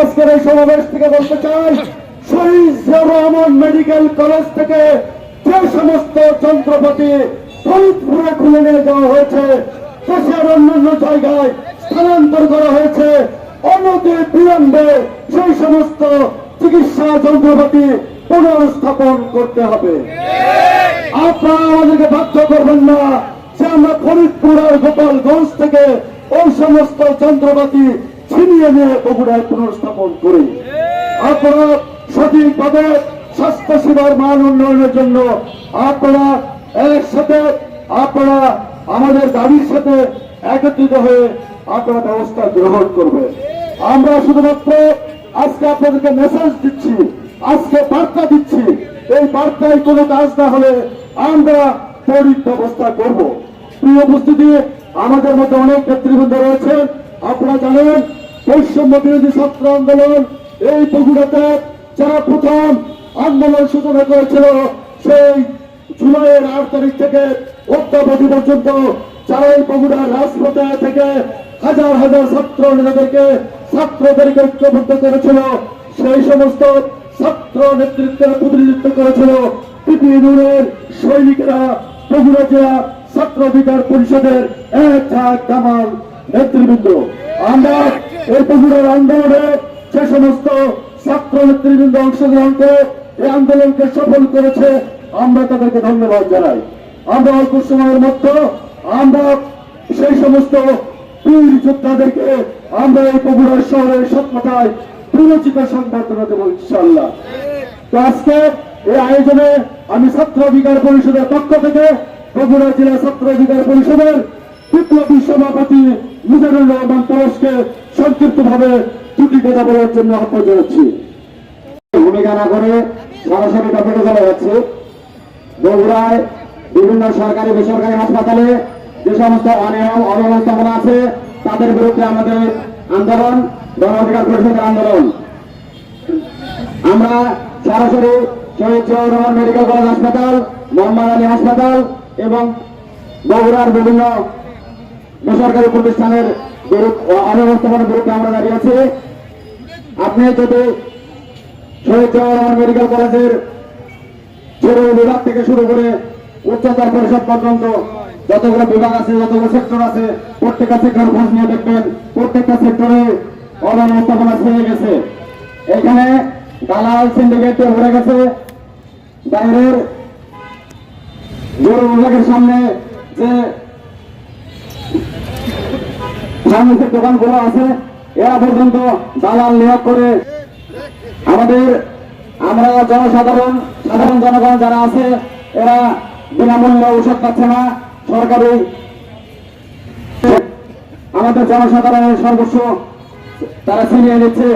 আজকের এই সমাবেশ থেকে বলতে চাই শহীদ রহমান মেডিকেল কলেজ থেকে যে সমস্ত যন্ত্রপাতি ফরিদপুরে খুলে নিয়ে যাওয়া হয়েছে, দেশের অন্যান্য জায়গায় স্থানান্তর করা হয়েছে অনতি বিলম্বে সেই সমস্ত চিকিৎসা যন্ত্রপাতি পুনর্স্থাপন করতে হবে। আপনারা আমাদেরকে বাধ্য করবেন না যে আমরা ফরিদপুর আর গোপালগঞ্জ থেকে ওই সমস্ত যন্ত্রপাতি ছিনিয়ে নিয়ে বগুড়ায় পুনর্স্থাপন করি। আপনারা সঠিকভাবে স্বাস্থ্য সেবার মান উন্নয়নের জন্য আপনারা একসাথে, আপনারা আমাদের দাবির সাথে একত্রিত হয়ে আপনারা ব্যবস্থা গ্রহণ করবেন। আমরা শুধুমাত্র আজকে আপনাদেরকে মেসেজ দিচ্ছি, আজকে বার্তা দিচ্ছি, এই বার্তায় কোনো কাজ না হলে আমরা তড়িৎ ব্যবস্থা করব। প্রিয় উপস্থিতি, আমাদের মধ্যে অনেক নেতৃবৃন্দ রয়েছেন। আপনারা জানেন, বৈষম্য বিরোধী ছাত্র আন্দোলন এই বগুড়াতে যারা প্রথম আন্দোলন সূচনা করেছিল, সেই জুলাইয়ের আট তারিখ থেকে অদ্যাবধি পর্যন্ত যারা এই বগুড়ার রাজপথে থেকে হাজার হাজার ছাত্র নেতাদেরকে ছাত্রদেরকে ঐক্যবদ্ধ করেছিল, সেই সমস্ত ছাত্র নেতৃত্বের প্রতিনিধিত্ব করেছিল নুরের সৈনিকরা, বগুড়া জেলা ছাত্র অধিকার পরিষদের এক ঝাঁক কামাল নেতৃবৃন্দ, আমরা এই বগুড়ার আন্দোলনে যে সমস্ত ছাত্র নেতৃবৃন্দ অংশগ্রহণ করে এই আন্দোলনকে সফল করেছে, আমরা তাদেরকে ধন্যবাদ জানাই। আমরা অল্প সময়ের মধ্যে, আমরা সেই সমস্ত বীর যোদ্ধাদেরকে আমরা এই বগুড়ার শহরের সত্যতায় পুরোচিত সংবর্ধনা দেবো ইনশাল্লাহ তো আজকে এই আয়োজনে আমি ছাত্র অধিকার পরিষদের পক্ষ থেকে বগুড়া জেলা ছাত্র অধিকার পরিষদের বিপ্লবী সভাপতি মুজারুর রহমান পরশকে সংক্ষিপ্ত ভাবে দুটি কথা বলার জন্য আহ্বান জানাচ্ছি। ভূমিকা না করে সরাসরি টপিকে চলে যাচ্ছে। বগুড়ায় বিভিন্ন সরকারি, বেসরকারি হাসপাতালে যে সমস্ত অনিয়ম অব্যবস্থাপনা আছে, তাদের বিরুদ্ধে আমাদের আন্দোলন, গণ অধিকার পরিষদের আন্দোলন। আমরা সরাসরি শহীদ জিয়াউর রহমান মেডিকেল কলেজ হাসপাতাল, মোহাম্মদ আলী হাসপাতাল এবং বগুড়ার বিভিন্ন বেসরকারি প্রতিষ্ঠানের বিরুদ্ধে অব্যবস্থাপনার বিরুদ্ধে আমরা দাঁড়িয়ে আছি। আপনি যদি শহীদ রহমান মেডিকেল কলেজের ছোট বিভাগ থেকে শুরু করে উচ্চতর পরিষদ পর্যন্ত যতগুলো বিভাগ আছে, যতগুলো সেক্টর আছে, প্রত্যেকটা সেক্টর খোঁজ নিয়ে দেখবেন, প্রত্যেকটা সেক্টরে অব্যবস্থাপনা ছেড়ে গেছে। এখানে দালাল সিন্ডিকেট ভরে গেছে। বাইরের গরু বিভাগের সামনে যে ফার্মেসির দোকানগুলো আছে, এরা পর্যন্ত দালাল নিয়োগ করে। আমাদের, আমরা জনসাধারণ, সাধারণ জনগণ যারা আছে, এরা বিনামূল্যে ঔষধ পাচ্ছে না, সরকারি। আমাদের জনসাধারণের সর্বস্ব তারা ছিনিয়ে নিচ্ছে।